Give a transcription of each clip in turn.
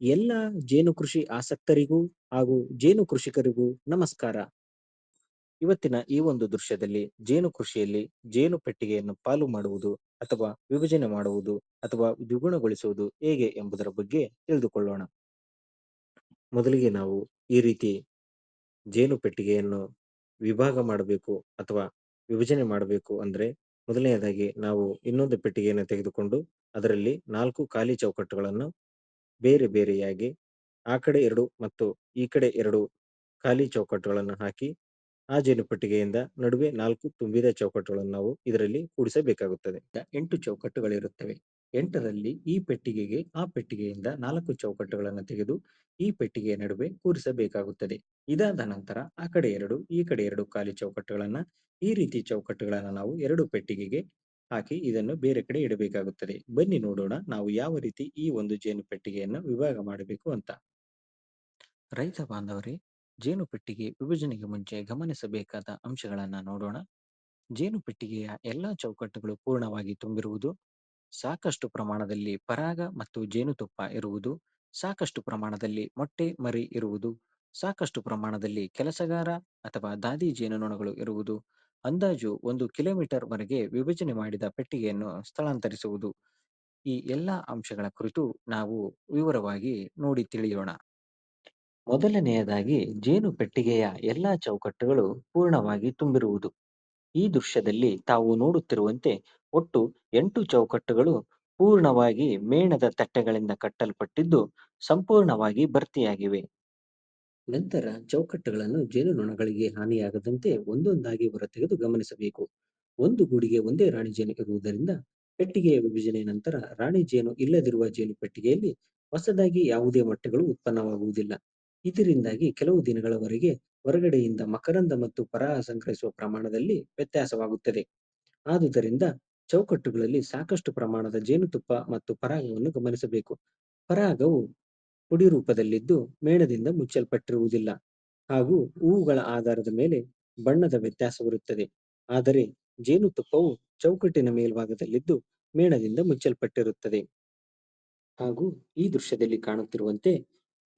ಎಲ್ಲ ಜೇನು ಕೃಷಿ ಆಸಕ್ತರಿಗೂ ಹಾಗೂ ಜೇನು ಕೃಷಿಕರಿಗೂ ನಮಸ್ಕಾರ. ಇವತ್ತಿನ ಈ ಒಂದು ದೃಶ್ಯದಲ್ಲಿ ಜೇನು ಕೃಷಿಯಲ್ಲಿ ಜೇನು ಪೆಟ್ಟಿಗೆಯನ್ನು ಪಾಲು ಮಾಡುವುದು ಅಥವಾ ವಿಭಜನೆ ಮಾಡುವುದು ಅಥವಾ ದ್ವಿಗುಣಗೊಳಿಸುವುದು ಹೇಗೆ ಎಂಬುದರ ಬಗ್ಗೆ ತಿಳಿದುಕೊಳ್ಳೋಣ. ಮೊದಲಿಗೆ ನಾವು ಈ ರೀತಿ ಜೇನು ಪೆಟ್ಟಿಗೆಯನ್ನು ವಿಭಾಗ ಮಾಡಬೇಕು ಅಥವಾ ವಿಭಜನೆ ಮಾಡಬೇಕು ಅಂದ್ರೆ ಮೊದಲನೆಯದಾಗಿ ನಾವು ಇನ್ನೊಂದು ಪೆಟ್ಟಿಗೆಯನ್ನು ತೆಗೆದುಕೊಂಡು ಅದರಲ್ಲಿ ನಾಲ್ಕು ಖಾಲಿ ಚೌಕಟ್ಟುಗಳನ್ನು ಬೇರೆ ಬೇರೆಯಾಗಿ ಆ ಕಡೆ ಎರಡು ಮತ್ತು ಈ ಕಡೆ ಎರಡು ಖಾಲಿ ಚೌಕಟ್ಟುಗಳನ್ನು ಹಾಕಿ, ಆ ಜೇನು ಪೆಟ್ಟಿಗೆಯಿಂದ ನಡುವೆ ನಾಲ್ಕು ತುಂಬಿದ ಚೌಕಟ್ಟುಗಳನ್ನು ನಾವು ಇದರಲ್ಲಿ ಕೂಡಿಸಬೇಕಾಗುತ್ತದೆ. ಎಂಟು ಚೌಕಟ್ಟುಗಳಿರುತ್ತವೆ. ಎಂಟರಲ್ಲಿ ಈ ಪೆಟ್ಟಿಗೆಗೆ, ಆ ಪೆಟ್ಟಿಗೆಯಿಂದ ನಾಲ್ಕು ಚೌಕಟ್ಟುಗಳನ್ನು ತೆಗೆದು ಈ ಪೆಟ್ಟಿಗೆಯ ನಡುವೆ ಕೂರಿಸಬೇಕಾಗುತ್ತದೆ. ಇದಾದ ನಂತರ ಆ ಕಡೆ ಎರಡು, ಈ ಕಡೆ ಎರಡು ಖಾಲಿ ಚೌಕಟ್ಟುಗಳನ್ನ, ಈ ರೀತಿ ಚೌಕಟ್ಟುಗಳನ್ನ ನಾವು ಎರಡು ಪೆಟ್ಟಿಗೆಗೆ ಹಾಕಿ ಇದನ್ನು ಬೇರೆ ಕಡೆ ಇಡಬೇಕಾಗುತ್ತದೆ. ಬನ್ನಿ ನೋಡೋಣ ನಾವು ಯಾವ ರೀತಿ ಈ ಒಂದು ಜೇನು ಪೆಟ್ಟಿಗೆಯನ್ನು ವಿಭಾಗ ಮಾಡಬೇಕು ಅಂತ. ರೈತ ಬಾಂಧವರೇ ಜೇನು ಪೆಟ್ಟಿಗೆ ವಿಭಜನೆಗೆ ಮುಂಚೆ ಗಮನಿಸಬೇಕಾದ ಅಂಶಗಳನ್ನು ನೋಡೋಣ. ಜೇನು ಪೆಟ್ಟಿಗೆಯ ಎಲ್ಲಾ ಚೌಕಟ್ಟುಗಳು ಪೂರ್ಣವಾಗಿ ತುಂಬಿರುವುದು, ಸಾಕಷ್ಟು ಪ್ರಮಾಣದಲ್ಲಿ ಪರಾಗ ಮತ್ತು ಜೇನುತುಪ್ಪ ಇರುವುದು, ಸಾಕಷ್ಟು ಪ್ರಮಾಣದಲ್ಲಿ ಮೊಟ್ಟೆ ಮರಿ ಇರುವುದು, ಸಾಕಷ್ಟು ಪ್ರಮಾಣದಲ್ಲಿ ಕೆಲಸಗಾರ ಅಥವಾ ದಾದಿ ಜೇನುನೊಣಗಳು ಇರುವುದು ಅಂದಾಜು ಒಂದು ಕಿಲೋಮೀಟರ್ ವರೆಗೆ ವಿಭಜನೆ ಮಾಡಿದ ಪೆಟ್ಟಿಗೆಯನ್ನು ಸ್ಥಳಾಂತರಿಸುವುದು. ಈ ಎಲ್ಲಾ ಅಂಶಗಳ ಕುರಿತು ನಾವು ವಿವರವಾಗಿ ನೋಡಿ ತಿಳಿಯೋಣ. ಮೊದಲನೆಯದಾಗಿ ಜೇನು ಪೆಟ್ಟಿಗೆಯ ಎಲ್ಲಾ ಚೌಕಟ್ಟುಗಳು ಪೂರ್ಣವಾಗಿ ತುಂಬಿರುವುದು. ಈ ದೃಶ್ಯದಲ್ಲಿ ತಾವು ನೋಡುತ್ತಿರುವಂತೆ ಒಟ್ಟು ಎಂಟು ಚೌಕಟ್ಟುಗಳು ಪೂರ್ಣವಾಗಿ ಮೇಣದ ತಟ್ಟೆಗಳಿಂದ ಕಟ್ಟಲ್ಪಟ್ಟಿದ್ದು ಸಂಪೂರ್ಣವಾಗಿ ಭರ್ತಿಯಾಗಿವೆ. ನಂತರ ಚೌಕಟ್ಟುಗಳನ್ನು ಜೇನುನೊಣಗಳಿಗೆ ಹಾನಿಯಾಗದಂತೆ ಒಂದೊಂದಾಗಿ ಹೊರತೆಗೆದು ಗಮನಿಸಬೇಕು. ಒಂದು ಗೂಡಿಗೆ ಒಂದೇ ರಾಣಿ ಜೇನು ಇರುವುದರಿಂದ ಪೆಟ್ಟಿಗೆಯ ವಿಭಜನೆಯ ನಂತರ ರಾಣಿ ಜೇನು ಇಲ್ಲದಿರುವ ಜೇನು ಪೆಟ್ಟಿಗೆಯಲ್ಲಿ ಹೊಸದಾಗಿ ಯಾವುದೇ ಮೊಟ್ಟೆಗಳು ಉತ್ಪನ್ನವಾಗುವುದಿಲ್ಲ. ಇದರಿಂದಾಗಿ ಕೆಲವು ದಿನಗಳವರೆಗೆ ಹೊರಗಡೆಯಿಂದ ಮಕರಂದ ಮತ್ತು ಪರಾಗ ಸಂಗ್ರಹಿಸುವ ಪ್ರಮಾಣದಲ್ಲಿ ವ್ಯತ್ಯಾಸವಾಗುತ್ತದೆ. ಆದುದರಿಂದ ಚೌಕಟ್ಟುಗಳಲ್ಲಿ ಸಾಕಷ್ಟು ಪ್ರಮಾಣದ ಜೇನುತುಪ್ಪ ಮತ್ತು ಪರಾಗವನ್ನು ಗಮನಿಸಬೇಕು. ಪರಾಗವು ಪುಡಿ ರೂಪದಲ್ಲಿದ್ದು ಮೇಣದಿಂದ ಮುಚ್ಚಲ್ಪಟ್ಟಿರುವುದಿಲ್ಲ ಹಾಗೂ ಹೂವುಗಳ ಆಧಾರದ ಮೇಲೆ ಬಣ್ಣದ ವ್ಯತ್ಯಾಸವಿರುತ್ತದೆ ಆದರೆ ಜೇನುತುಪ್ಪವು ಚೌಕಟ್ಟಿನ ಮೇಲ್ಭಾಗದಲ್ಲಿದ್ದು ಮೇಣದಿಂದ ಮುಚ್ಚಲ್ಪಟ್ಟಿರುತ್ತದೆ. ಹಾಗೂ ಈ ದೃಶ್ಯದಲ್ಲಿ ಕಾಣುತ್ತಿರುವಂತೆ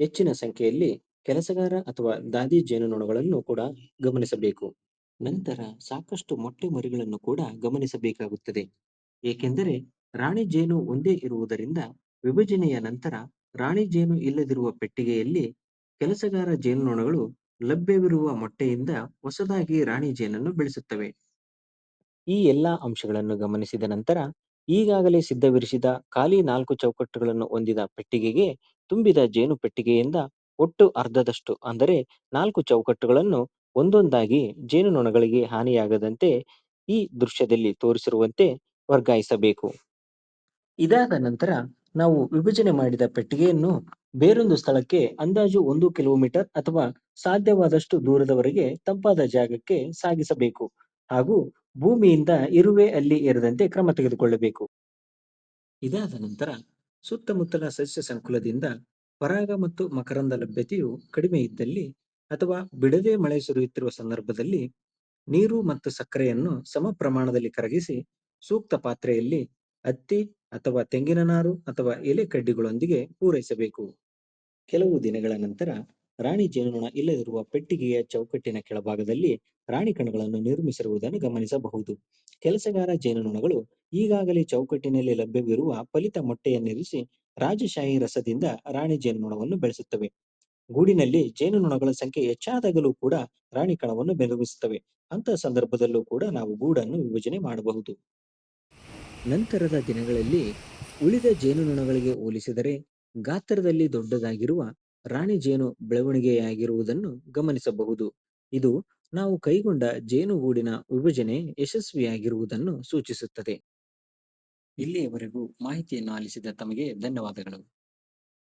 ಹೆಚ್ಚಿನ ಸಂಖ್ಯೆಯಲ್ಲಿ ಕೆಲಸಗಾರ ಅಥವಾ ದಾದಿ ಜೇನುನೊಣಗಳನ್ನು ಕೂಡ ಗಮನಿಸಬೇಕು. ನಂತರ ಸಾಕಷ್ಟು ಮೊಟ್ಟೆ ಮರಿಗಳನ್ನು ಕೂಡ ಗಮನಿಸಬೇಕಾಗುತ್ತದೆ. ಏಕೆಂದರೆ ರಾಣಿ ಜೇನು ಒಂದೇ ಇರುವುದರಿಂದ ವಿಭಜನೆಯ ನಂತರ ರಾಣಿ ಜೇನು ಇಲ್ಲದಿರುವ ಪೆಟ್ಟಿಗೆಯಲ್ಲಿ ಕೆಲಸಗಾರ ಜೇನುನೊಣಗಳು ಲಭ್ಯವಿರುವ ಮೊಟ್ಟೆಯಿಂದ ಹೊಸದಾಗಿ ರಾಣಿ ಜೇನನ್ನು ಬೆಳೆಸುತ್ತವೆ. ಈ ಎಲ್ಲಾ ಅಂಶಗಳನ್ನು ಗಮನಿಸಿದ ನಂತರ ಈಗಾಗಲೇ ಸಿದ್ಧವಿರಿಸಿದ ಖಾಲಿ ನಾಲ್ಕು ಚೌಕಟ್ಟುಗಳನ್ನು ಹೊಂದಿದ ಪೆಟ್ಟಿಗೆಗೆ ತುಂಬಿದ ಜೇನು ಪೆಟ್ಟಿಗೆಯಿಂದ ಒಟ್ಟು ಅರ್ಧದಷ್ಟು, ಅಂದರೆ ನಾಲ್ಕು ಚೌಕಟ್ಟುಗಳನ್ನು ಒಂದೊಂದಾಗಿ ಜೇನುನೊಣಗಳಿಗೆ ಹಾನಿಯಾಗದಂತೆ ಈ ದೃಶ್ಯದಲ್ಲಿ ತೋರಿಸಿರುವಂತೆ ವರ್ಗಾಯಿಸಬೇಕು. ಇದಾದ ನಂತರ ನಾವು ವಿಭಜನೆ ಮಾಡಿದ ಪೆಟ್ಟಿಗೆಯನ್ನು ಬೇರೊಂದು ಸ್ಥಳಕ್ಕೆ, ಅಂದಾಜು ಒಂದು ಕಿಲೋಮೀಟರ್ ಅಥವಾ ಸಾಧ್ಯವಾದಷ್ಟು ದೂರದವರೆಗೆ ತಂಪಾದ ಜಾಗಕ್ಕೆ ಸಾಗಿಸಬೇಕು ಹಾಗೂ ಭೂಮಿಯಿಂದ ಇರುವೆ ಅಲ್ಲಿ ಏರದಂತೆ ಕ್ರಮ ತೆಗೆದುಕೊಳ್ಳಬೇಕು. ಇದಾದ ನಂತರ ಸುತ್ತಮುತ್ತಲ ಸಸ್ಯ ಸಂಕುಲದಿಂದ ಪರಾಗ ಮತ್ತು ಮಕರಂದ ಲಭ್ಯತೆಯು ಕಡಿಮೆ ಇದ್ದಲ್ಲಿ ಅಥವಾ ಬಿಡದೆ ಮಳೆ ಸುರಿಯುತ್ತಿರುವ ಸಂದರ್ಭದಲ್ಲಿ ನೀರು ಮತ್ತು ಸಕ್ಕರೆಯನ್ನು ಸಮ ಪ್ರಮಾಣದಲ್ಲಿ ಕರಗಿಸಿ ಸೂಕ್ತ ಪಾತ್ರೆಯಲ್ಲಿ ಹತ್ತಿ ಅಥವಾ ತೆಂಗಿನ ನಾರು ಅಥವಾ ಎಲೆ ಕಡ್ಡಿಗಳೊಂದಿಗೆ ಪೂರೈಸಬೇಕು. ಕೆಲವು ದಿನಗಳ ನಂತರ ರಾಣಿ ಜೇನುನೊಣ ಇಲ್ಲದಿರುವ ಪೆಟ್ಟಿಗೆಯ ಚೌಕಟ್ಟಿನ ಕೆಳಭಾಗದಲ್ಲಿ ರಾಣಿ ಕಣಗಳನ್ನು ನಿರ್ಮಿಸಿರುವುದನ್ನು ಗಮನಿಸಬಹುದು. ಕೆಲಸಗಾರ ಜೇನುನೊಣಗಳು ಈಗಾಗಲೇ ಚೌಕಟ್ಟಿನಲ್ಲಿ ಲಭ್ಯವಿರುವ ಫಲಿತ ಮೊಟ್ಟೆಯನ್ನಿರಿಸಿ ರಾಜಶಾಹಿ ರಸದಿಂದ ರಾಣಿ ಜೇನುನೊಣವನ್ನು ಬೆಳೆಸುತ್ತವೆ. ಗೂಡಿನಲ್ಲಿ ಜೇನುನೊಣಗಳ ಸಂಖ್ಯೆ ಹೆಚ್ಚಾದಾಗಲೂ ಕೂಡ ರಾಣಿ ಕಣವನ್ನು ಅಂತ ಸಂದರ್ಭದಲ್ಲೂ ಕೂಡ ನಾವು ಗೂಡನ್ನು ವಿಭಜನೆ ಮಾಡಬಹುದು. ನಂತರದ ದಿನಗಳಲ್ಲಿ ಉಳಿದ ಜೇನುನೊಣಗಳಿಗೆ ಹೋಲಿಸಿದರೆ ಗಾತ್ರದಲ್ಲಿ ದೊಡ್ಡದಾಗಿರುವ ರಾಣಿ ಜೇನು ಬೆಳವಣಿಗೆಯಾಗಿರುವುದನ್ನು ಗಮನಿಸಬಹುದು. ಇದು ನಾವು ಕೈಗೊಂಡ ಜೇನುಗೂಡಿನ ವಿಭಜನೆ ಯಶಸ್ವಿಯಾಗಿರುವುದನ್ನು ಸೂಚಿಸುತ್ತದೆ. ಇಲ್ಲಿಯವರೆಗೂ ಮಾಹಿತಿಯನ್ನು ಆಲಿಸಿದ ತಮಗೆ ಧನ್ಯವಾದಗಳು.